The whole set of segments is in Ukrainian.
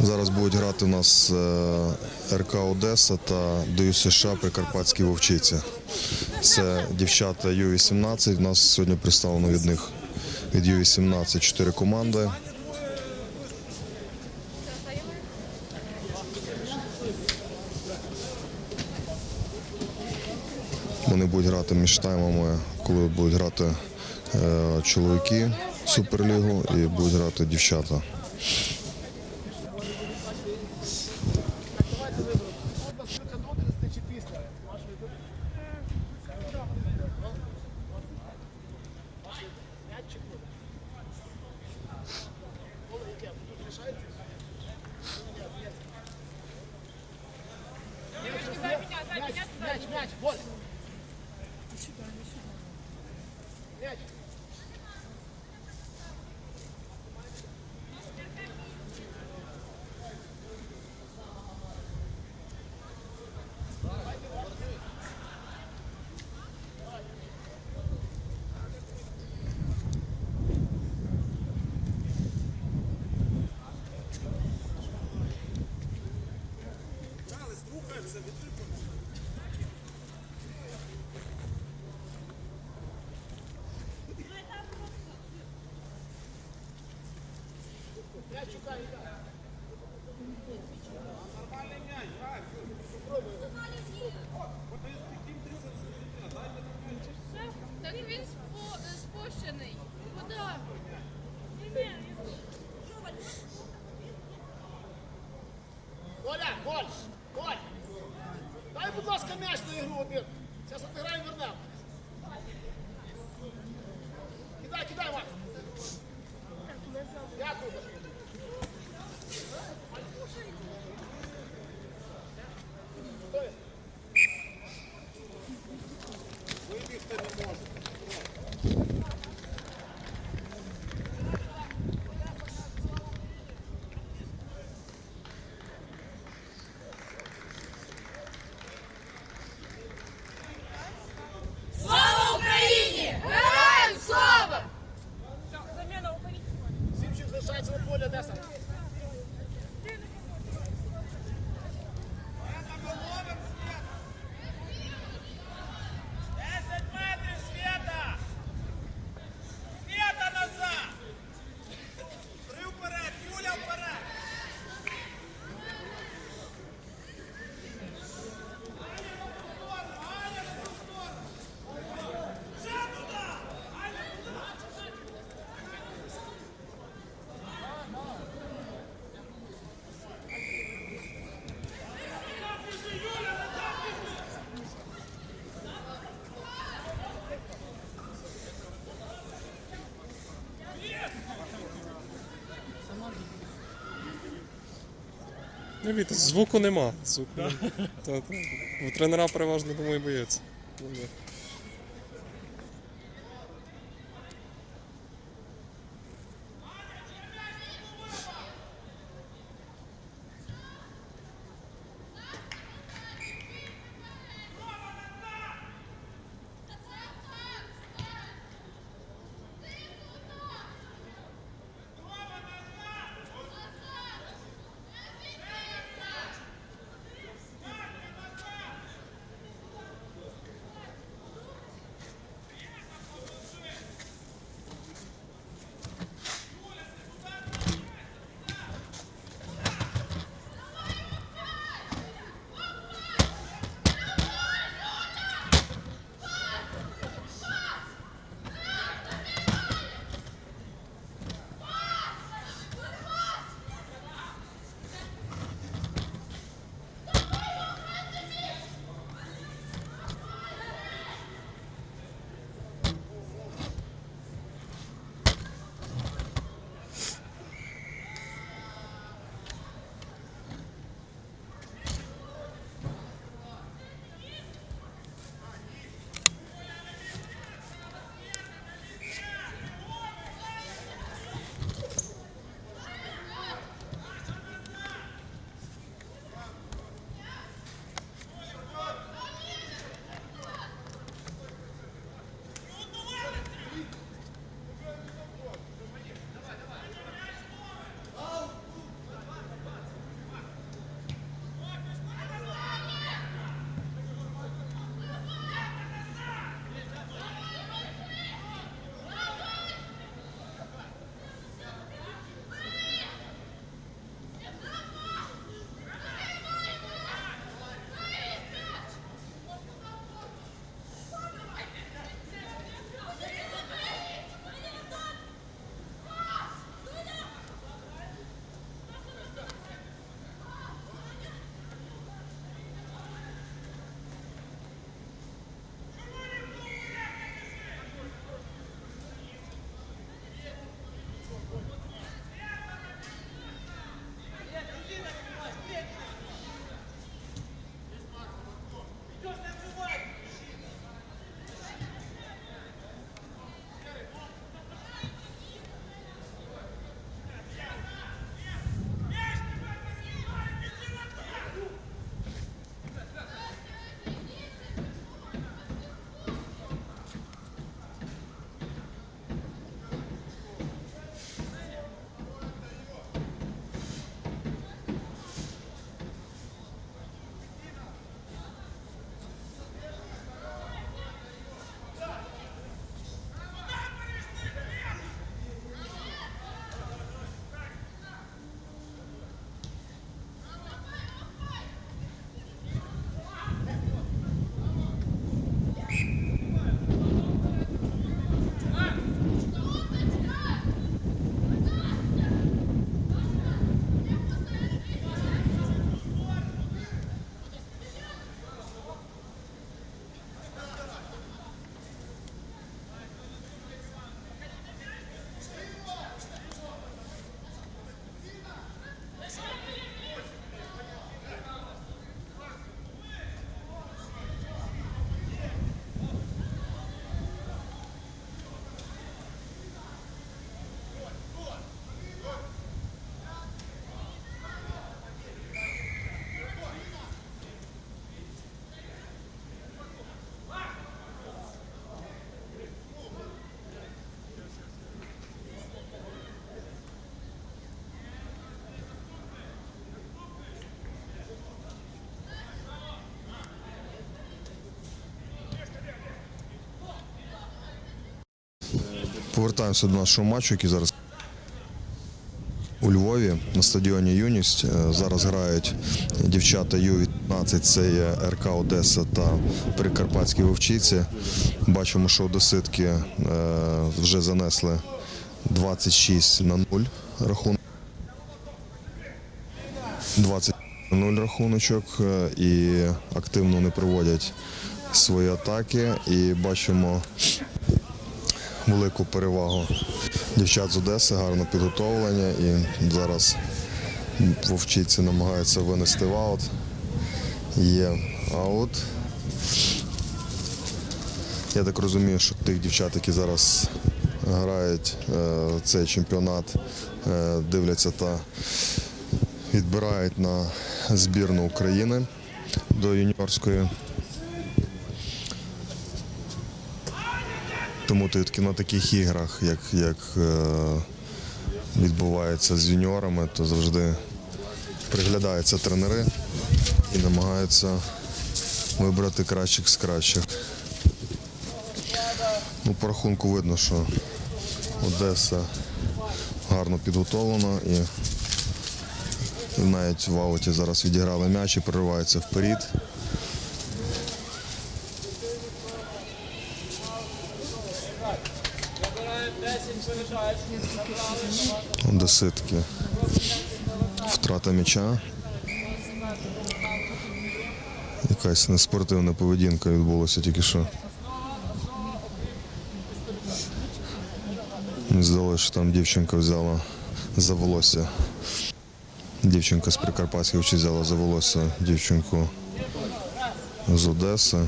Зараз будуть грати у нас е, РК Одеса та ДЮ США Прикарпатські Вовчиці. Це дівчата Ю-18. У нас сьогодні представлено від них від Ю-18 чотири команди. Вони будуть грати між таймами, коли будуть грати е, чоловіки Суперлігу і будуть грати дівчата. Так. Він спо- спущений. Не віти, звуку нема. Звуку. Та, та. Бо тренера переважно думаю бояться. Повертаємося до нашого матчу, який зараз у Львові на стадіоні Юність. Е, Зараз грають дівчата Ю-18, це є РК Одеса та Прикарпатські Вовчиці. Бачимо, що одеситки е, вже занесли 26 на 0 рахунок. 20 на 0 рахуночок е, і активно не проводять свої атаки. І бачимо велику перевагу дівчат з Одеси, гарно підготовлення. І зараз вовчиці намагаються винести в аут. Є аут. Я так розумію, що тих дівчат, які зараз грають е, цей чемпіонат, е, дивляться та відбирають на збірну України до юніорської. Тому на таких іграх, як, як е, відбувається з юніорами, то завжди приглядаються тренери і намагаються вибрати кращих з кращих. Ну, по рахунку видно, що Одеса гарно підготовлена і навіть в ауті зараз відіграли м'яч і прориваються вперед. Одеситки. Втрата м'яча. Якась неспортивна поведінка відбулася тільки що. Мені здалося, що там дівчинка взяла за волосся. Дівчинка з Прикарпатських чи взяла за волосся дівчинку з Одеси.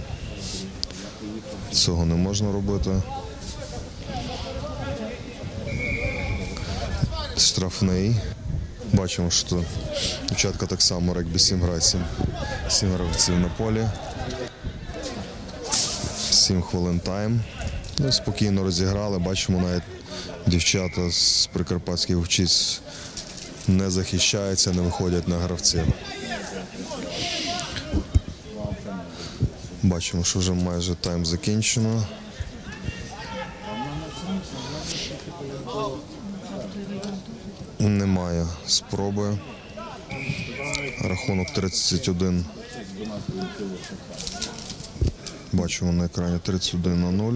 Цього не можна робити. Штрафний. Бачимо, що дівчатка так само регбі 7 грає 7, 7 гравців на полі. 7 хвилин тайм. Ну, спокійно розіграли. Бачимо навіть дівчата з Прикарпатських вчиць не захищаються, не виходять на гравців. Бачимо, що вже майже тайм закінчено. Немає спроби. Рахунок 31. Бачимо на екрані 31 на 0.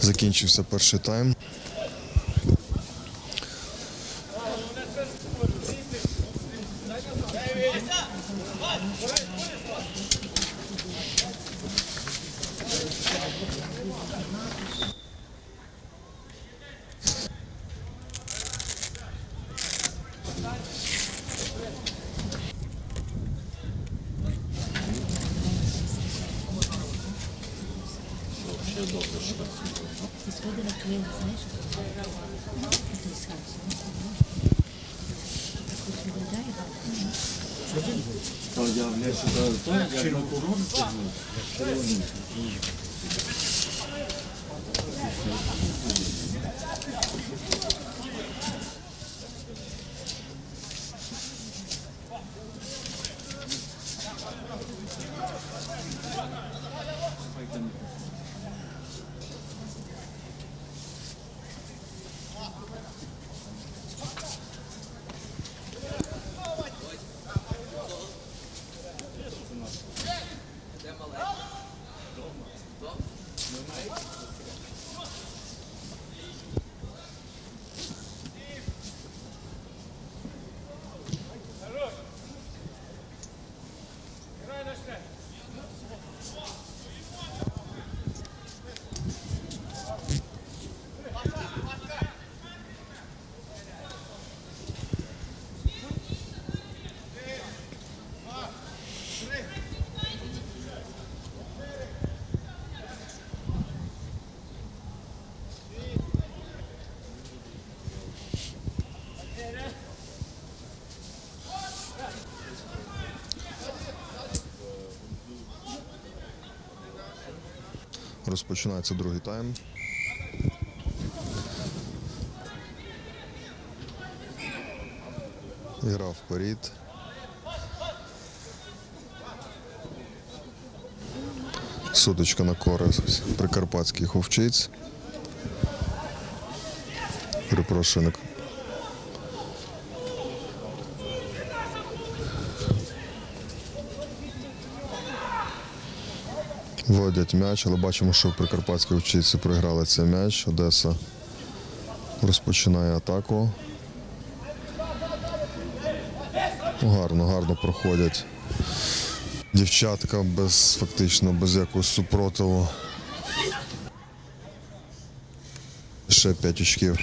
Закінчився перший тайм. Я, блядь, сюди, так, як на корону, червоний. Розпочинається другий тайм. Грав вперед. Суточка на користь прикарпатських овчиць. Перепрошую, Вводять м'яч, але бачимо, що прикарпатські овчиці програли цей м'яч. Одеса розпочинає атаку. Гарно, гарно проходять. Дівчатка без фактично без якогось супротиву. Ще 5 очків.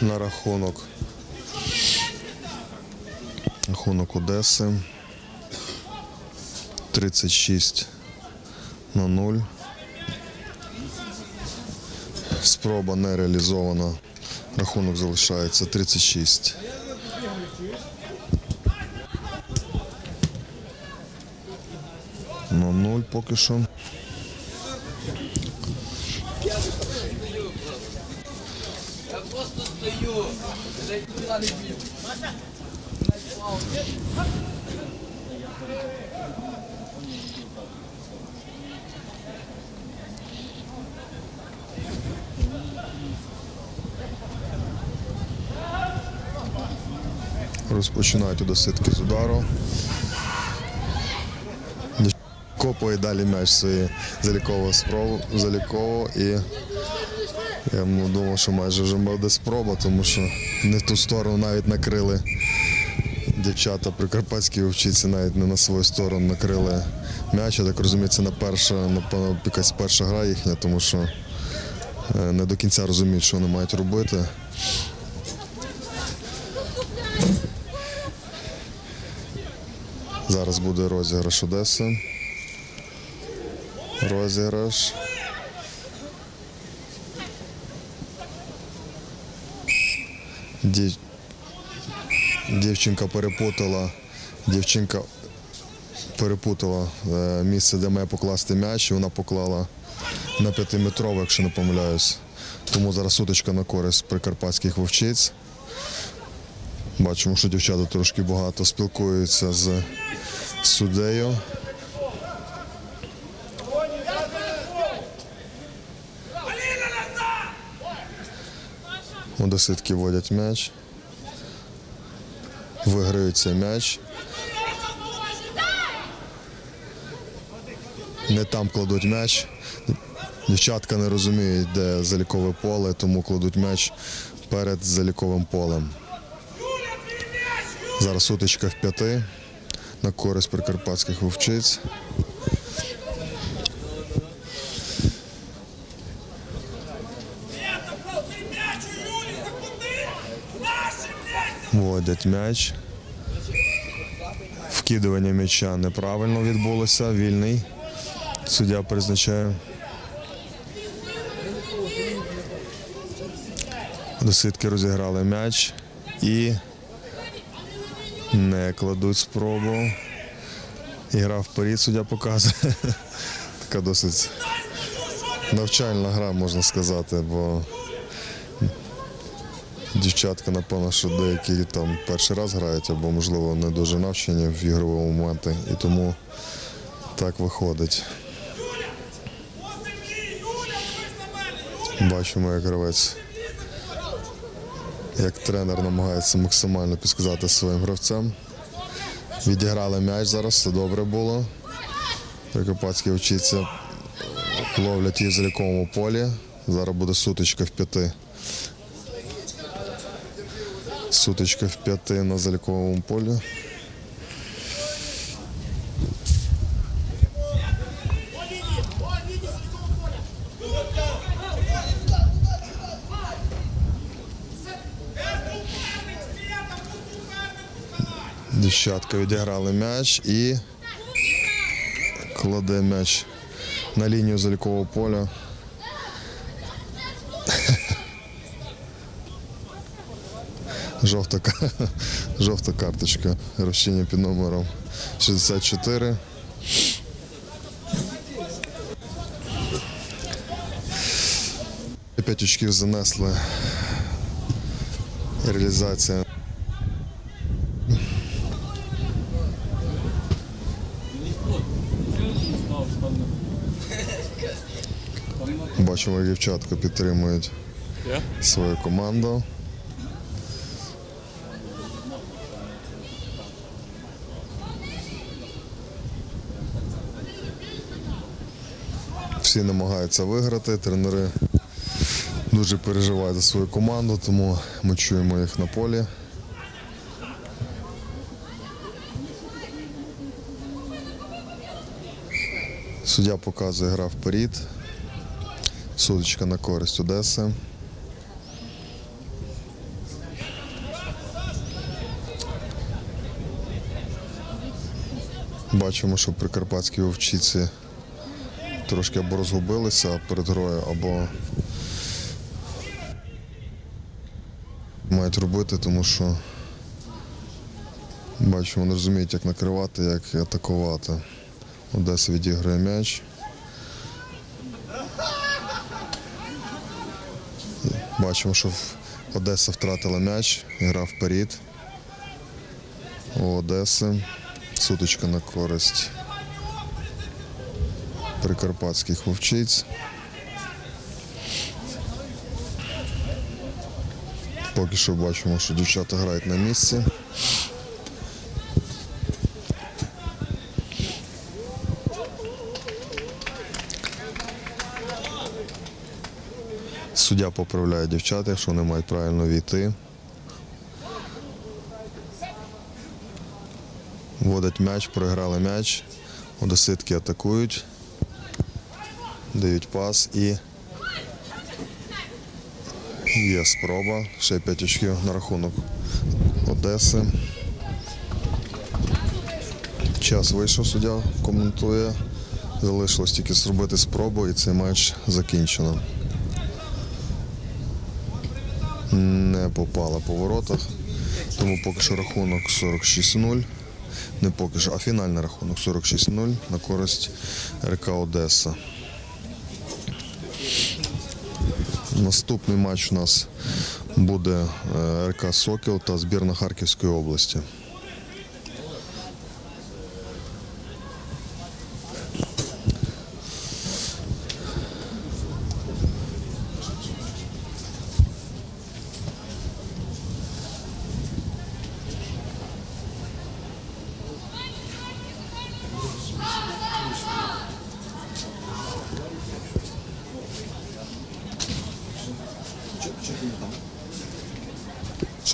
На рахунок. Рахунок Одеси. 36 на 0. Спроба не реалізована. Рахунок залишається 36. На 0 поки що. Розпочинають одоситки з удару. Копає далі м'яч свої залікового спробу, заліково і я думав, що майже вже буде спроба, тому що не в ту сторону навіть накрили дівчата прикарпатські вовчиці навіть не на свою сторону накрили м'яч. Я так розумію, це на перша, напевно, якась перша гра їхня, тому що е, не до кінця розуміють, що вони мають робити. Зараз буде розіграш Одеси. Розіграш. Дів... Дівчинка перепутала. Дівчинка перепутала е, місце, де має покласти м'яч, і вона поклала на п'ятиметрове, якщо не помиляюсь. Тому зараз сутичка на користь прикарпатських вовчиць. Бачимо, що дівчата трошки багато спілкуються з суддею. Одеситки водять м'яч. Виграють цей м'яч. Не там кладуть м'яч. Дівчатка не розуміють, де залікове поле, тому кладуть м'яч перед заліковим полем. Зараз сутичка в п'яти на користь прикарпатських вовчиць. Вводять м'яч. Вкидування м'яча неправильно відбулося. Вільний. Суддя призначає. Досвідки розіграли м'яч і не кладуть спробу. Ігра вперед, суддя показує. Така досить навчальна гра, можна сказати, бо Дівчатка, напевно, що деякі там перший раз грають або, можливо, не дуже навчені в ігровому моменти, і тому так виходить. Бачимо, як гравець, як тренер намагається максимально підсказати своїм гравцям. Відіграли м'яч зараз, все добре було. Прикопацькі вчиться ловлять її в заліковому полі. Зараз буде сутичка в п'яти. Сутичка в п'яти на заліковому полі. Дівчатка відіграли м'яч і кладе м'яч на лінію залікового поля. Жовта, жовта карточка. Розчиння під номером 64. П'ять очків занесли. Реалізація Бачимо, як дівчатка підтримують свою команду. Всі намагаються виграти, тренери дуже переживають за свою команду, тому ми чуємо їх на полі. Суддя показує гра вперед. Судочка на користь Одеси. Бачимо, що прикарпатські вовчиці трошки або розгубилися перед грою, або мають робити, тому що бачимо, не розуміють, як накривати, як атакувати. Одеса відіграє м'яч. Бачимо, що Одеса втратила м'яч, гра вперед. У Одеси. Суточка на користь прикарпатських вовчиць. Поки що бачимо, що дівчата грають на місці. Суддя поправляє дівчат, якщо вони мають правильно війти. Вводять м'яч, програли м'яч. Одеситки атакують. Дають пас і є спроба. Ще 5 очків на рахунок Одеси. Час вийшов суддя, коментує. Залишилось тільки зробити спробу і цей матч закінчено. Не попала по воротах. Тому поки що рахунок 46-0. Не поки що, а фінальний рахунок 46-0 на користь РК Одеса. Наступний матч у нас буде е, РК Сокіл та збірна Харківської області.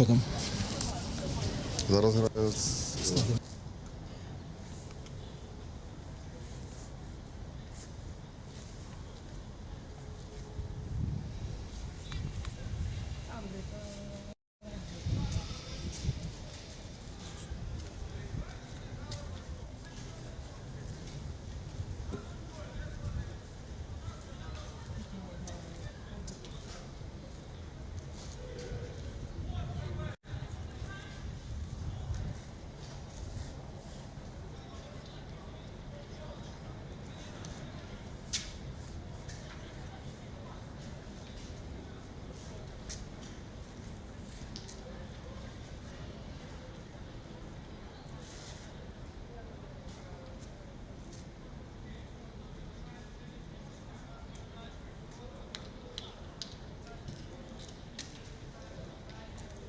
Що там? Зараз грає